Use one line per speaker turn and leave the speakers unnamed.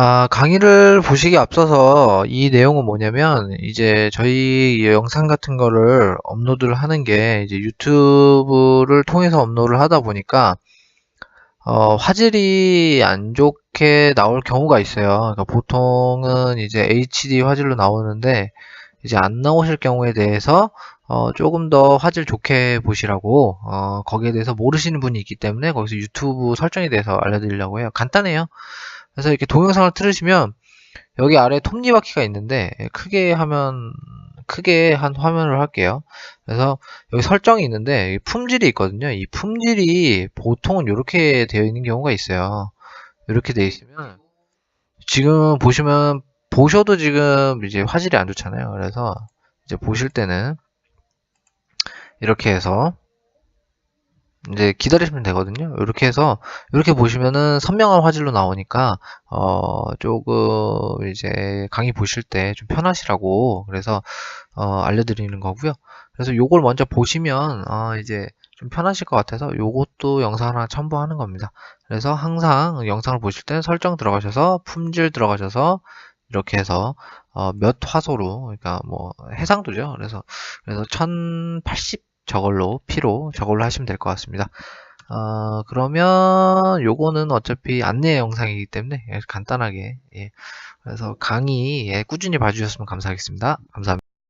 아, 강의를 보시기 앞서서 이 내용은 뭐냐면 이제 저희 영상 같은 거를 업로드를 하는 게 이제 유튜브를 통해서 업로드를 하다 보니까 어, 화질이 안 좋게 나올 경우가 있어요. 그러니까 보통은 이제 HD 화질로 나오는데 이제 안 나오실 경우에 대해서 어, 조금 더 화질 좋게 보시라고 어, 거기에 대해서 모르시는 분이 있기 때문에 거기서 유튜브 설정에 대해서 알려드리려고 해요. 간단해요. 그래서 이렇게 동영상을 틀으시면 여기 아래 톱니바퀴가 있는데 크게 하면 크게 한 화면을 할게요. 그래서 여기 설정이 있는데 이 품질이 있거든요. 이 품질이 보통은 이렇게 되어 있는 경우가 있어요. 이렇게 되어 있으면 지금 보시면 보셔도 지금 이제 화질이 안 좋잖아요. 그래서 이제 보실 때는 이렇게 해서 이제 기다리시면 되거든요. 이렇게 해서 이렇게 보시면은 선명한 화질로 나오니까 어 조금 이제 강의 보실 때 좀 편하시라고 그래서 어 알려드리는 거고요. 그래서 요걸 먼저 보시면 어 이제 좀 편하실 것 같아서 요것도 영상 하나 첨부하는 겁니다. 그래서 항상 영상을 보실 때는 설정 들어가셔서 품질 들어가셔서 이렇게 해서 어 몇 화소로 그러니까 뭐 해상도죠. 그래서 그래서 1080 저걸로 P로 저걸로 하시면 될 것 같습니다. 어, 그러면 요거는 어차피 안내 영상이기 때문에 간단하게 예. 그래서 강의 예, 꾸준히 봐주셨으면 감사하겠습니다. 감사합니다.